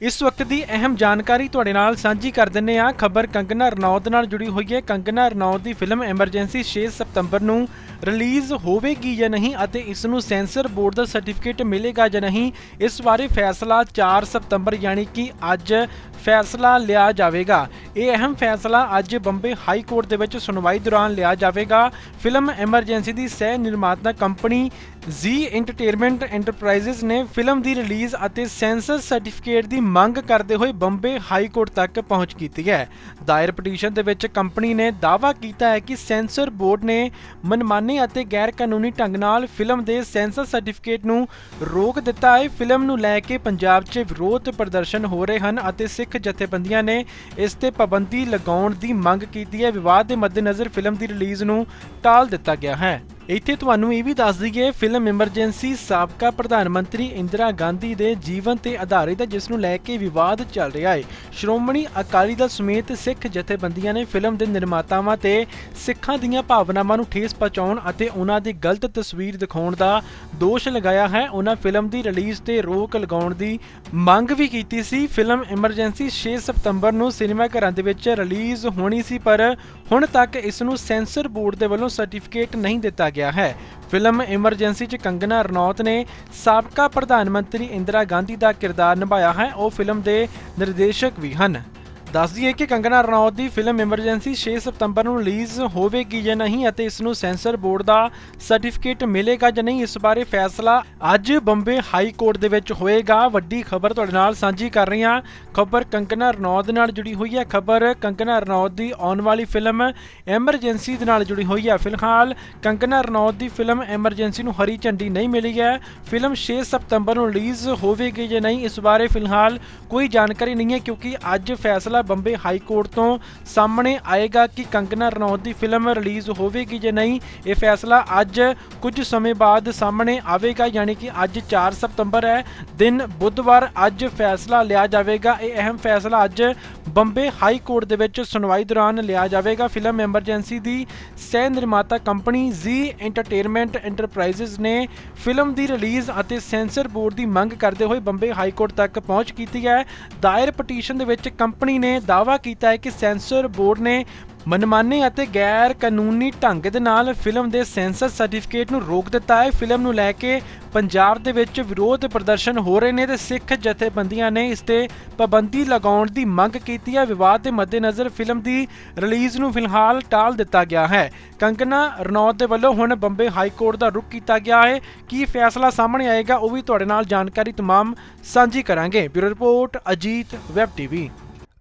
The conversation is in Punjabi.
ਇਸ ਵਕਤ ਦੀ ਅਹਿਮ ਜਾਣਕਾਰੀ ਤੁਹਾਡੇ ਨਾਲ ਸਾਂਝੀ ਕਰ ਦਿੰਨੇ ਆ ਖਬਰ ਕੰਗਨਾ ਰਣੌਤ ਨਾਲ ਜੁੜੀ ਹੋਈ ਹੈ। ਕੰਗਨਾ ਰਣੌਤ ਦੀ ਫਿਲਮ ਐਮਰਜੈਂਸੀ 6 ਸਤੰਬਰ ਨੂੰ ਰਿਲੀਜ਼ ਹੋਵੇਗੀ ਜਾਂ ਨਹੀਂ ਅਤੇ ਇਸ ਨੂੰ ਸੈਂਸਰ ਬੋਰਡ ਦਾ ਸਰਟੀਫਿਕੇਟ ਮਿਲੇਗਾ ਜਾਂ ਨਹੀਂ, ਇਸ ਬਾਰੇ ਫੈਸਲਾ 4 ਸਤੰਬਰ, ਯਾਨੀ ਕਿ ਅੱਜ ਫੈਸਲਾ ਲਿਆ ਜਾਵੇਗਾ। ਇਹ ਅਹਿਮ ਫੈਸਲਾ ਅੱਜ ਬੰਬੇ ਹਾਈ ਕੋਰਟ ਦੇ ਵਿੱਚ ਸੁਣਵਾਈ ਦੌਰਾਨ ਲਿਆ ਜਾਵੇਗਾ। ਫਿਲਮ ਐਮਰਜੈਂਸੀ ਦੀ ਸਹਿ ਨਿਰਮਾਤਾ ਕੰਪਨੀ ਜ਼ੀ ਐਂਟਰਟੇਨਮੈਂਟ ਐਂਟਰਪ੍ਰਾਈਜ਼ਸ ਨੇ ਫਿਲਮ ਦੀ ਰਿਲੀਜ਼ ਅਤੇ ਸੈਂਸਰ ਸਰਟੀਫਿਕੇਟ ਦੀ ਮੰਗ ਕਰਦੇ ਹੋਏ ਬੰਬੇ ਹਾਈ ਕੋਰਟ ਤੱਕ ਪਹੁੰਚ ਕੀਤੀ ਹੈ। ਦਾਇਰ ਪਟੀਸ਼ਨ ਦੇ ਵਿੱਚ ਕੰਪਨੀ ਨੇ ਦਾਅਵਾ ਕੀਤਾ ਹੈ ਕਿ ਸੈਂਸਰ ਬੋਰਡ ਨੇ ਮਨਮਾਨੇ ਅਤੇ ਗੈਰ ਕਾਨੂੰਨੀ ਢੰਗ ਨਾਲ ਫਿਲਮ ਦੇ ਸੈਂਸਰ ਸਰਟੀਫਿਕੇਟ ਨੂੰ ਰੋਕ ਦਿੱਤਾ ਹੈ। ਫਿਲਮ ਨੂੰ ਲੈ ਕੇ ਪੰਜਾਬ 'ਚ ਵਿਰੋਧ ਪ੍ਰਦਰਸ਼ਨ ਹੋ ਰਹੇ ਹਨ ਅਤੇ ਸਿੱਖ ਜਥੇਬੰਦੀਆਂ ਨੇ ਇਸ ਤੇ ਪਾਬੰਦੀ ਲਗਾਉਣ ਦੀ ਮੰਗ ਕੀਤੀ ਹੈ। ਵਿਵਾਦ ਦੇ ਮੱਦੇਨਜ਼ਰ ਫਿਲਮ ਦੀ ਰਿਲੀਜ਼ ਨੂੰ ਟਾਲ ਦਿੱਤਾ ਗਿਆ ਹੈ। ਇੱਥੇ ਤੁਹਾਨੂੰ ਇਹ ਵੀ ਦੱਸ ਦਈਏ, ਫਿਲਮ ਐਮਰਜੈਂਸੀ ਸਾਬਕਾ ਪ੍ਰਧਾਨ ਮੰਤਰੀ ਇੰਦਰਾ ਗਾਂਧੀ ਦੇ ਜੀਵਨ ਤੇ ਆਧਾਰਿਤ ਹੈ, ਜਿਸ ਨੂੰ ਲੈ ਕੇ ਵਿਵਾਦ ਚੱਲ ਰਿਹਾ ਹੈ। ਸ਼੍ਰੋਮਣੀ ਅਕਾਲੀ ਦਲ ਸਮੇਤ ਸਿੱਖ ਜਥੇਬੰਦੀਆਂ ਨੇ ਫਿਲਮ ਦੇ ਨਿਰਮਾਤਾਵਾਂ ਤੇ ਸਿੱਖਾਂ ਦੀਆਂ ਭਾਵਨਾਵਾਂ ਨੂੰ ਠੇਸ ਪਹੁੰਚਾਉਣ ਅਤੇ ਉਹਨਾਂ ਦੀ ਗਲਤ ਤਸਵੀਰ ਦਿਖਾਉਣ ਦਾ ਦੋਸ਼ ਲਗਾਇਆ ਹੈ। ਉਹਨਾਂ ਫਿਲਮ ਦੀ ਰਿਲੀਜ਼ ਤੇ ਰੋਕ ਲਗਾਉਣ ਦੀ ਮੰਗ ਵੀ ਕੀਤੀ ਸੀ। ਫਿਲਮ ਐਮਰਜੈਂਸੀ 6 ਸਤੰਬਰ ਨੂੰ ਸਿਨੇਮਾ ਘਰਾਂ ਦੇ ਵਿੱਚ ਰਿਲੀਜ਼ ਹੋਣੀ ਸੀ, ਪਰ ਹੁਣ ਤੱਕ ਇਸ ਨੂੰ ਸੈਂਸਰ ਬੋਰਡ ਦੇ ਵੱਲੋਂ ਸਰਟੀਫਿਕੇਟ ਨਹੀਂ ਦਿੱਤਾ ਗਿਆ ਹੈ। ਫਿਲਮ ਐਮਰਜੈਂਸੀ 'ਚ ਕੰਗਨਾ ਰਣੌਤ ਨੇ ਸਾਬਕਾ ਪ੍ਰਧਾਨ ਮੰਤਰੀ ਇੰਦਰਾ ਗਾਂਧੀ ਦਾ ਕਿਰਦਾਰ ਨਿਭਾਇਆ ਹੈ। ਉਹ ਫਿਲਮ ਦੇ ਨਿਰਦੇਸ਼ਕ ਵੀ ਹਨ। ਦੱਸ ਦਈਏ ਕਿ ਕੰਗਨਾ ਰਣੌਤ ਦੀ ਫਿਲਮ ਐਮਰਜੈਂਸੀ 6 ਸਤੰਬਰ ਨੂੰ ਰਿਲੀਜ਼ ਹੋਵੇਗੀ ਜਾਂ ਨਹੀਂ ਅਤੇ ਇਸ ਨੂੰ ਸੈਂਸਰ ਬੋਰਡ ਦਾ ਸਰਟੀਫਿਕੇਟ ਮਿਲੇਗਾ ਜਾਂ ਨਹੀਂ, ਇਸ ਬਾਰੇ ਫੈਸਲਾ ਅੱਜ ਬੰਬੇ ਹਾਈ ਕੋਰਟ ਦੇ ਵਿੱਚ ਹੋਏਗਾ। ਵੱਡੀ ਖਬਰ ਤੁਹਾਡੇ ਨਾਲ ਸਾਂਝੀ ਕਰ ਰਹੀ ਹਾਂ। ਖਬਰ ਕੰਗਨਾ ਰਣੌਤ ਨਾਲ ਜੁੜੀ ਹੋਈ ਹੈ। ਖਬਰ ਕੰਗਨਾ ਰਣੌਤ ਦੀ ਆਉਣ ਵਾਲੀ ਫਿਲਮ ਐਮਰਜੈਂਸੀ ਦੇ ਨਾਲ ਜੁੜੀ ਹੋਈ ਹੈ। ਫਿਲਹਾਲ ਕੰਗਨਾ ਰਣੌਤ ਦੀ ਫਿਲਮ ਐਮਰਜੈਂਸੀ ਨੂੰ ਹਰੀ ਝੰਡੀ ਨਹੀਂ ਮਿਲੀ ਹੈ। ਫਿਲਮ 6 ਸਤੰਬਰ ਨੂੰ ਰਿਲੀਜ਼ ਹੋਵੇਗੀ ਜਾਂ ਨਹੀਂ, ਇਸ ਬਾਰੇ ਫਿਲਹਾਲ ਕੋਈ ਜਾਣਕਾਰੀ ਨਹੀਂ ਹੈ ਕਿਉਂਕਿ ਅੱਜ ਫੈਸਲਾ ਬੰਬੇ ਹਾਈ ਕੋਰਟ ਤੋਂ ਸਾਹਮਣੇ ਆਏਗਾ ਕਿ ਕੰਗਨਾ ਰਣੌਤ ਦੀ ਫਿਲਮ ਰਿਲੀਜ਼ ਹੋਵੇਗੀ ਜਾਂ ਨਹੀਂ, ਇਹ ਫੈਸਲਾ ਅੱਜ ਕੁਝ ਸਮੇਂ ਬਾਅਦ ਸਾਹਮਣੇ ਆਵੇਗਾ, ਯਾਨੀ ਕਿ ਅੱਜ 4 ਸਤੰਬਰ ਹੈ, ਦਿਨ ਬੁੱਧਵਾਰ ਅੱਜ ਫੈਸਲਾ ਲਿਆ ਜਾਵੇਗਾ। ਇਹ ਅਹਿਮ ਫੈਸਲਾ ਅੱਜ ਬੰਬੇ ਹਾਈ ਕੋਰਟ ਦੇ ਵਿੱਚ ਸੁਣਵਾਈ ਦੌਰਾਨ ਲਿਆ ਜਾਵੇਗਾ। ਫਿਲਮ ਐਮਰਜੈਂਸੀ ਦੀ ਸਹਿ ਨਿਰਮਾਤਾ ਕੰਪਨੀ ਜ਼ੀ ਐਂਟਰਟੇਨਮੈਂਟ ਐਂਟਰਪ੍ਰਾਈਜ਼ਸ ਨੇ ਫਿਲਮ ਦੀ ਰਿਲੀਜ਼ ਅਤੇ ਸੈਂਸਰ ਬੋਰਡ ਦੀ ਮੰਗ ਕਰਦੇ ਹੋਏ ਬੰਬੇ ਹਾਈ ਕੋਰਟ ਤੱਕ ਪਹੁੰਚ ਕੀਤੀ ਹੈ। ਦਾਇਰ ਪਟੀਸ਼ਨ ਦੇ ਵਿੱਚ ਕੰਪਨੀ ਨੇ ਦਾਅਵਾ ਕੀਤਾ ਹੈ ਕਿ ਸੈਂਸਰ ਬੋਰਡ ਨੇ ਮਨਮਾਨੇ ਅਤੇ ਗੈਰ ਕਾਨੂੰਨੀ ਢੰਗ ਦੇ ਨਾਲ ਫਿਲਮ ਦੇ ਸੈਂਸਰ ਸਰਟੀਫਿਕੇਟ ਨੂੰ ਰੋਕ ਦਿੱਤਾ ਹੈ। ਫਿਲਮ ਨੂੰ ਲੈ ਕੇ ਪੰਜਾਬ ਦੇ ਵਿੱਚ ਵਿਰੋਧ ਪ੍ਰਦਰਸ਼ਨ ਹੋ ਰਹੇ ਨੇ ਤੇ ਸਿੱਖ ਜਥੇਬੰਦੀਆਂ ਨੇ ਇਸ ਤੇ ਪਾਬੰਦੀ ਲਗਾਉਣ ਦੀ ਮੰਗ ਕੀਤੀ ਹੈ। ਵਿਵਾਦ ਦੇ ਮੱਦੇਨਜ਼ਰ ਫਿਲਮ ਦੀ ਰਿਲੀਜ਼ ਨੂੰ ਫਿਲਹਾਲ ਟਾਲ ਦਿੱਤਾ ਗਿਆ ਹੈ। ਕੰਗਨਾ ਰਣੌਤ ਦੇ ਵੱਲੋਂ ਹੁਣ ਬੰਬੇ ਹਾਈ ਕੋਰਟ ਦਾ ਰੁਖ ਕੀਤਾ ਗਿਆ ਹੈ। ਕੀ ਫੈਸਲਾ ਸਾਹਮਣੇ ਆਏਗਾ ਉਹ ਵੀ ਤੁਹਾਡੇ ਨਾਲ ਜਾਣਕਾਰੀ ਤਮਾਮ ਸਾਂਝੀ ਕਰਾਂਗੇ। Bureau report Ajit web TV.